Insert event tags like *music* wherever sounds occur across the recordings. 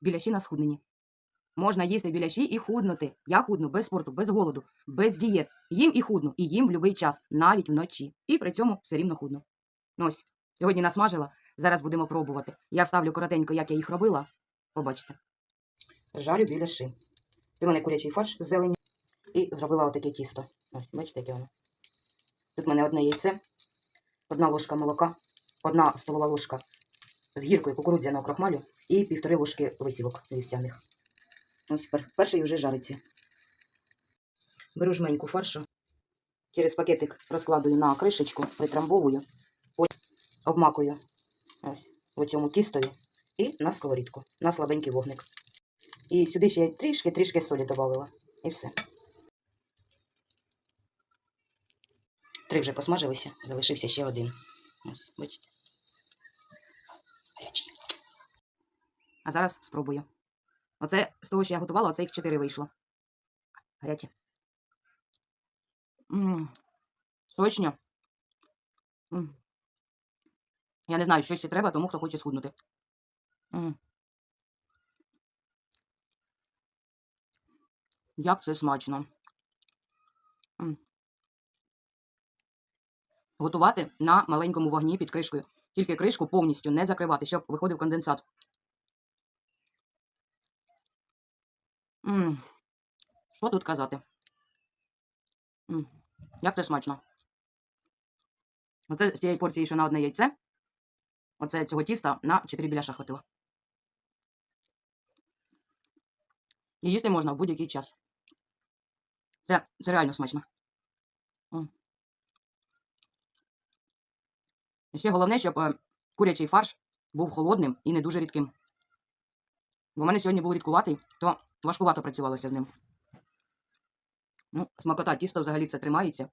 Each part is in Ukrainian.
біляші на схудненні. Можна їсти біляші і худнути. Я худну без спорту, без голоду, без дієт. Їм і худну, і їм в будь-який час, навіть вночі. І при цьому все рівно худну. Ну Ось, сьогодні насмажила, зараз будемо пробувати. Я вставлю коротенько, як я їх робила. Побачите. Жарю біляші. Це мене курячий фарш з зелені. І зробила отаке тісто. Ось, бачите, яке воно. Тут в мене одне яйце, одна ложка молока, одна столова ложка з гіркою кукурудзяного крохмалю і півтори ложки висівок вівсяних. Ось перший вже жариться. Беру жменьку фаршу. Через пакетик розкладую на кришечку, притрамбовую, обмакую ось в цьому тістові і на сковорідку, на слабенький вогник. І сюди ще трішки-трішки солі додавила. І все. Три вже посмажилися, залишився ще один. Ось, бачите. А зараз спробую. Оце з того, що я готувала, оце їх чотири вийшло. Гаряче. Ммм. Я не знаю, що ще треба, тому хто хоче схуднути. Як це смачно. Готувати на маленькому вогні під кришкою. Тільки кришку повністю не закривати, щоб виходив конденсат. Що тут казати? Як це смачно. Оце з тієї порції, що на одне яйце. Оце цього тіста на 4 біляша хватило. І їсти можна в будь-який час. Це, це реально смачно. М. Ще головне, щоб е, курячий фарш був холодним і не дуже рідким. Бо в мене сьогодні був рідкуватий, то важкувато працювалося з ним. Ну, смакота тісто взагалі це тримається,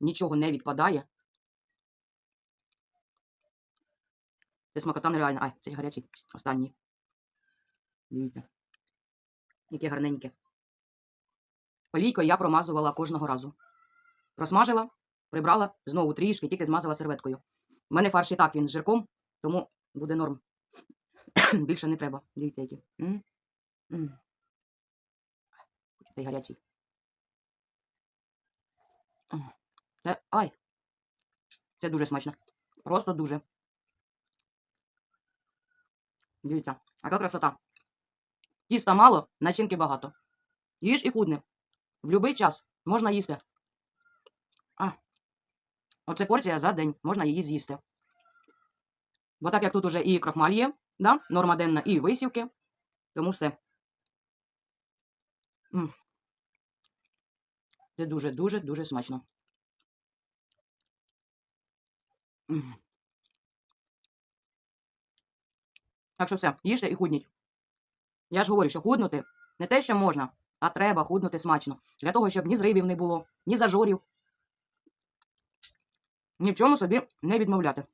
нічого не відпадає. Це смакота нереальна. Ай, це гарячий останній. Дивіться. Яке гарненьке. Олійкою я промазувала кожного разу. Просмажила, прибрала, знову трішки, тільки змазала серветкою. У мене фарш і так він з жирком, тому буде норм. *coughs* Більше не треба. Дивіться, які. М? М. Цей гарячий. М. Це, ай. Це дуже смачно. Просто дуже. Дивіться, яка красота. Тіста мало, начинки багато. Їж і худне. В будь-який час можна їсти. А. Оце порція за день. Можна її з'їсти. Бо так як тут уже і крохмаль є, да? норма денна, і висівки, тому все. Це дуже-дуже-дуже смачно. Так що все, їжте і худніть. Я ж говорю, що худнути не те, що можна, а треба худнути смачно. Для того, щоб ні зривів не було, ні зажорів. Ні в чому собі не відмовляти.